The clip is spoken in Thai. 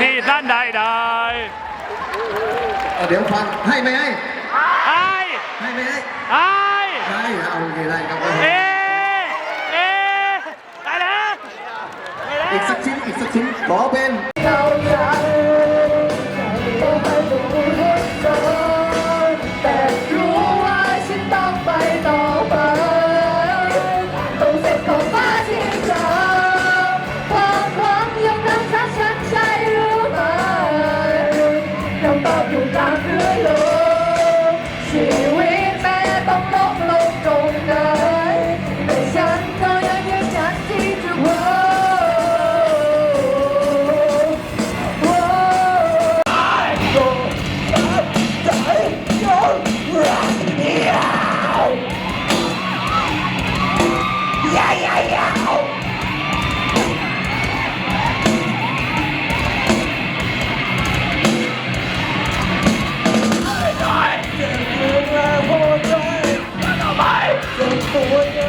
นี่ท่านใดใดเเดี๋ยวฟังให้ไหมให้ให้ให้ไหมให้ไอ้ให้นะเอาโอเได้ครับเอเอตายแล้วอีกสักชิ้นอีกสักชิ้นขอเป็น จากเรือลง to work